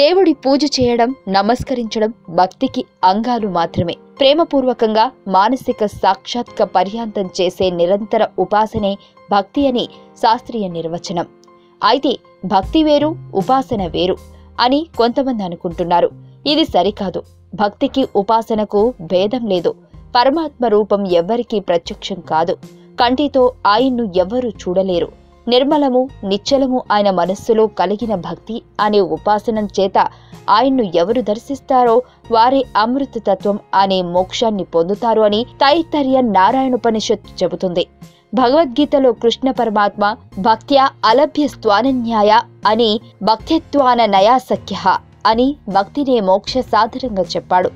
దేవుడి పూజ చేయడం నమస్కరించడం భక్తికి అంగాలు మాత్రమే. ప్రేమపూర్వకంగా మానసిక సాక్షాత్క పర్యాంతం చేసే నిరంతర ఉపాసనే భక్తి అని శాస్త్రీయ నిర్వచనం. అయితే భక్తి వేరు ఉపాసన వేరు అని కొంతమంది అనుకుంటున్నారు. ఇది సరికాదు. భక్తికి ఉపాసనకు భేదం లేదు. పరమాత్మ రూపం ఎవ్వరికీ ప్రత్యక్షం కాదు. కంటితో ఆయన్ను ఎవ్వరూ చూడలేరు. నిర్మలము నిశ్చలము ఆయన మనస్సులో కలిగిన భక్తి అనే ఉపాసనం చేత ఆయన్ను ఎవరు దర్శిస్తారో వారే అమృత తత్వం అనే మోక్షాన్ని పొందుతారు అని తైత్తర్య నారాయణోపనిషత్తు చెబుతుంది. భగవద్గీతలో కృష్ణ పరమాత్మ భక్త్యా అలభ్య స్వానన్యాయ అని భక్తిత్వాన నయాసఖ్య అని భక్తినే మోక్ష సాధనంగా చెప్పాడు.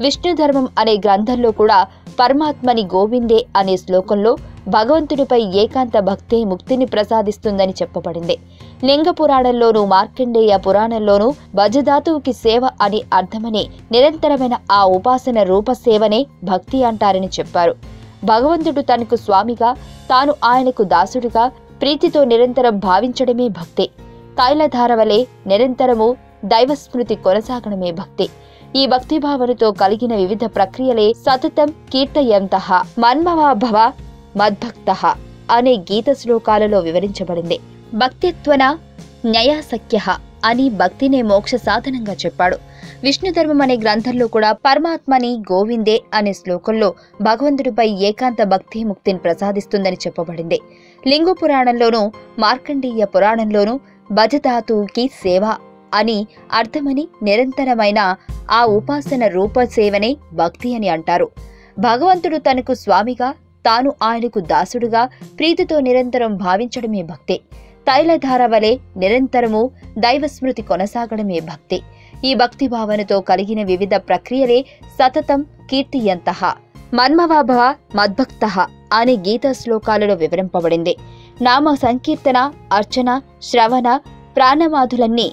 విష్ణు ధర్మం అనే గ్రంథంలో కూడా పరమాత్మని గోవిందే అనే శ్లోకంలో భగవంతుడిపై ఏకాంత భక్తే ముక్తిని ప్రసాదిస్తుందని చెప్పబడింది. లింగ పురాణంలోనూ మార్కండేయ పురాణంలోనూ భజధాతువుకి సేవ అని అర్థమని నిరంతరమైన ఆ ఉపాసన రూప సేవనే భక్తి అంటారని చెప్పారు. భగవంతుడు తనకు స్వామిగా తాను ఆయనకు దాసుడిగా ప్రీతితో నిరంతరం భావించడమే భక్తి. తైలధార వలె నిరంతరము దైవస్మృతి కొనసాగడమే భక్తి. ఈ భక్తి భావనతో కలిగిన వివిధ ప్రక్రియలే సతతం కీర్తయంత. మన్మవాభవ మద్భక్త అనే గీత శ్లోకాలలో వివరించబడింది. భక్తిత్వన న్యాయాసఖ్య అని భక్తినే మోక్ష సాధనంగా చెప్పాడు. విష్ణు ధర్మం అనే గ్రంథంలో కూడా పరమాత్మని గోవిందే అనే శ్లోకంలో భగవంతుడిపై ఏకాంత భక్తి ముక్తిని ప్రసాదిస్తుందని చెప్పబడింది. లింగు పురాణంలోనూ మార్కండేయ పురాణంలోనూ భజధాతువుకి సేవ అని అర్థమని నిరంతరమైన ఆ ఉపాసన రూప సేవనే భక్తి అని అంటారు. భగవంతుడు తనకు స్వామిగా తాను ఆయనకు దాసుడుగా ప్రీతితో నిరంతరం భావించడమే భక్తి. తైలధార వలె నిరంతరము దైవస్మృతి కొనసాగడమే భక్తి. ఈ భక్తి భావనతో కలిగిన వివిధ ప్రక్రియలే సతతం కీర్తియంత. మన్మవాభవ మద్భక్త అనే గీత శ్లోకాలలో వివరింపబడింది. నామ సంకీర్తన అర్చన శ్రవణ ప్రాణమాధులన్నీ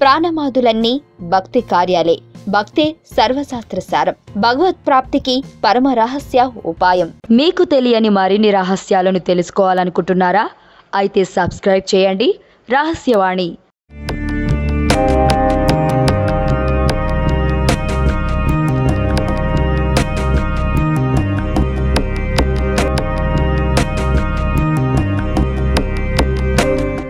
ప్రాణమాదులన్నీ భక్తి కార్యాలే. భక్తే సర్వశాస్త్ర సారం. భగవత్ ప్రాప్తికి పరమ రహస్య ఉపాయం. మీకు తెలియని మరిన్ని రహస్యాలను తెలుసుకోవాలనుకుంటున్నారా? అయితే సబ్స్క్రైబ్ చేయండి. రహస్యవాణి